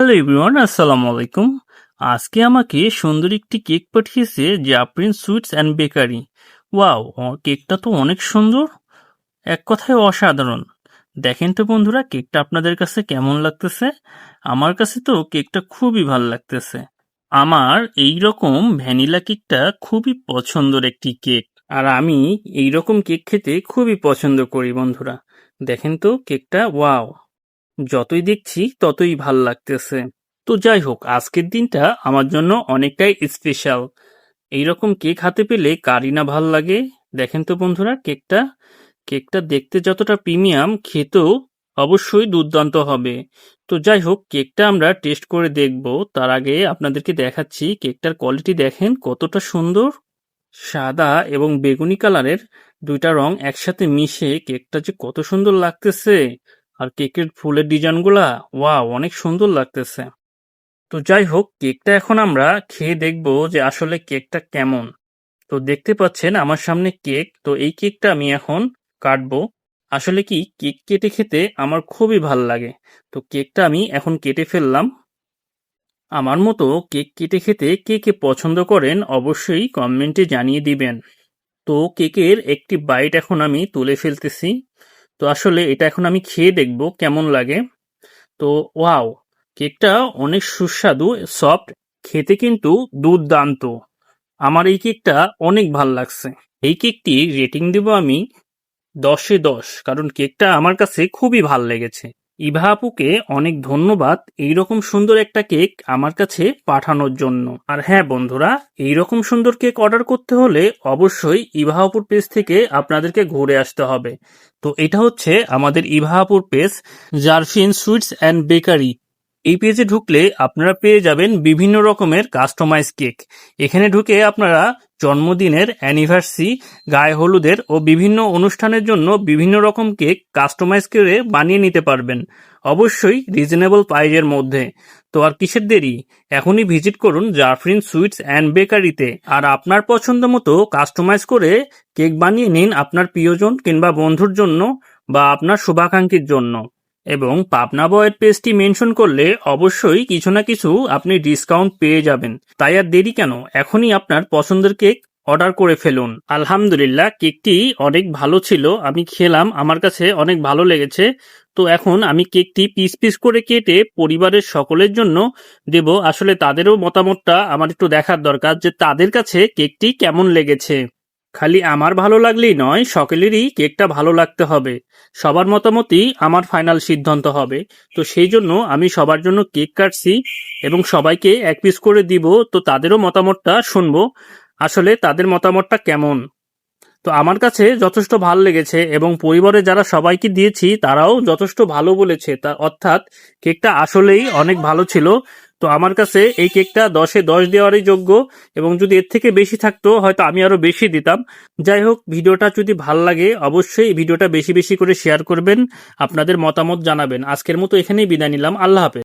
Hello everyone, আসসালামু আলাইকুম। আজকে আমাকে সুন্দর একটি কেক পাঠিয়েছে Zafrin sweets and bakery. Wow কেকটা তো অনেক সুন্দর। এক কথায় অসাধারণ। দেখেন তো বন্ধুরা, কেকটা আপনাদের কাছে কেমন লাগতেছে? আমার কাছে তো কেকটা খুবই ভালো লাগতেছে। আমার এই রকম ভ্যানিলা কেকটা খুবই পছন্দের একটি কেক। আর আমি এই রকম কেক খেতে খুবই পছন্দ করি বন্ধুরা। দেখেন তো কেকটা, ওয়াও। যতই দেখছি ততই ভালো লাগতেছে। তো যাই হোক, আজকের দিনটা আমার জন্য অনেকটাই স্পেশাল এইরকম কেক হাতে পেলে কারি না ভালো লাগে। দেখেন তো বন্ধুরা, কেকটা কেকটা দেখতে যতটা প্রিমিয়াম খেতেও অবশ্যই দুর্দান্ত হবে। তো যাই হোক, কেকটা আমরা টেস্ট করে দেখব। তার আগে আপনাদেরকে দেখাচ্ছি, কেকটার কোয়ালিটি দেখেন কতটা সুন্দর। সাদা এবং বেগুনি কালারের দুইটা রং একসাথে মিশে কেকটা যে কত সুন্দর লাগতেছে। আর কেকের ফুলের ডিজাইনগুলা, ওয়াও, অনেক সুন্দর লাগতেছে। তো যাই হোক, কেকটা এখন আমরা খেয়ে দেখব যে আসলে কেকটা কেমন। তো দেখতে পাচ্ছেন আমার সামনে কেক, তো এই কেকটা আমি এখন কাটবো। আসলে কি, কেক কেটে খেতে আমার খুবই ভালো লাগে। তো কেকটা আমি এখন কেটে ফেললাম। আমার মতো কেক কেটে খেতে কে কে পছন্দ করেন অবশ্যই কমেন্টে জানিয়ে দিবেন। তো কেকের একটি বাইট এখন আমি তুলে ফেলতেছি। তো আসলে এটা এখন আমি খেয়ে দেখব কেমন লাগে। তো ওয়াও, কেকটা অনেক সুস্বাদু, সফট, খেতে কিন্তু দুর্দান্ত। আমার এই কেকটা অনেক ভালো লাগছে। এই কেকটি রেটিং দেব আমি দশে দশ, কারণ কেকটা আমার কাছে খুবই ভালো লেগেছে। ইভা আপুকে অনেক ধন্যবাদ এইরকম সুন্দর একটা কেক আমার কাছে পাঠানোর জন্য। আর হ্যাঁ বন্ধুরা, এইরকম সুন্দর কেক অর্ডার করতে হলে অবশ্যই ইভা আপুর পেজ থেকে আপনাদেরকে ঘুরে আসতে হবে। তো এটা হচ্ছে আমাদের ইভা আপুর page, Zafrin sweets and bakery. এই পেজে ঢুকলে আপনারা পেয়ে যাবেন বিভিন্ন রকমের কাস্টমাইজ কেক এখানে ঢুকে আপনারা জন্মদিনের অ্যানিভার্সারি গায়ে হলুদের ও বিভিন্ন অনুষ্ঠানের জন্য বিভিন্ন রকম কেক কাস্টমাইজ করে বানিয়ে নিতে পারবেন। অবশ্যই রিজনেবল প্রাইজের মধ্যে। তো আর কিসের দেরি? এখনই ভিজিট করুন জাফরিন সুইটস অ্যান্ড বেকারিতে আর আপনার পছন্দ মতো কাস্টমাইজ করে কেক বানিয়ে নিন আপনার প্রিয়জন কিংবা বন্ধুর জন্য বা আপনার শুভাকাঙ্ক্ষীর জন্য। এবং পাবনা বয়ের পেজটি মেনশন করলে অবশ্যই কিছু না কিছু আপনি ডিসকাউন্ট পেয়ে যাবেন। তাই আর দেরি কেন? এখনই আপনার পছন্দের কেক অর্ডার করে ফেলুন। আলহামদুলিল্লাহ, কেকটি অনেক ভালো ছিল। আমি খেলাম, আমার কাছে অনেক ভালো লেগেছে। তো এখন আমি কেকটি পিস পিস করে কেটে পরিবারের সকলের জন্য দেব। আসলে তাদেরও মতামতটা আমার একটু দেখার দরকার যে তাদের কাছে কেকটি কেমন লেগেছে। খালি আমার ভালো লাগলেই নয়, সকলেরই কেকটা ভালো লাগতে হবে। সবার মতামতই আমার ফাইনাল সিদ্ধান্ত হবে। তো সেই জন্য আমি সবার জন্য কেক কাটছি এবং সবাইকে এক পিস করে দিব। তো তাদেরও মতামতটা শুনব। আসলে তাদের মতামতটা কেমন? তো আমার কাছে যথেষ্ট ভালো লেগেছে এবং পরিবারে যারা সবাইকে দিয়েছি, তারাও যথেষ্ট ভালো বলেছে। তা অর্থাৎ কেকটা আসলেই অনেক ভালো ছিল। তো আমার কাছে এই কেকটা দশে দশ দেওয়ারই যোগ্য, এবং যদি এর থেকে বেশি থাকতো, হয়তো আমি আরও বেশি দিতাম। যাই হোক, ভিডিওটা যদি ভালো লাগে, অবশ্যই ভিডিওটা বেশি বেশি করে শেয়ার করবেন, আপনাদের মতামত জানাবেন। আজকের মতো এখানেই বিদায় নিলাম। আল্লাহ হাফেজ।